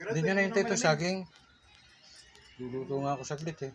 Hindi nyo na hintay ito saging. Luluto nga ako saglit eh.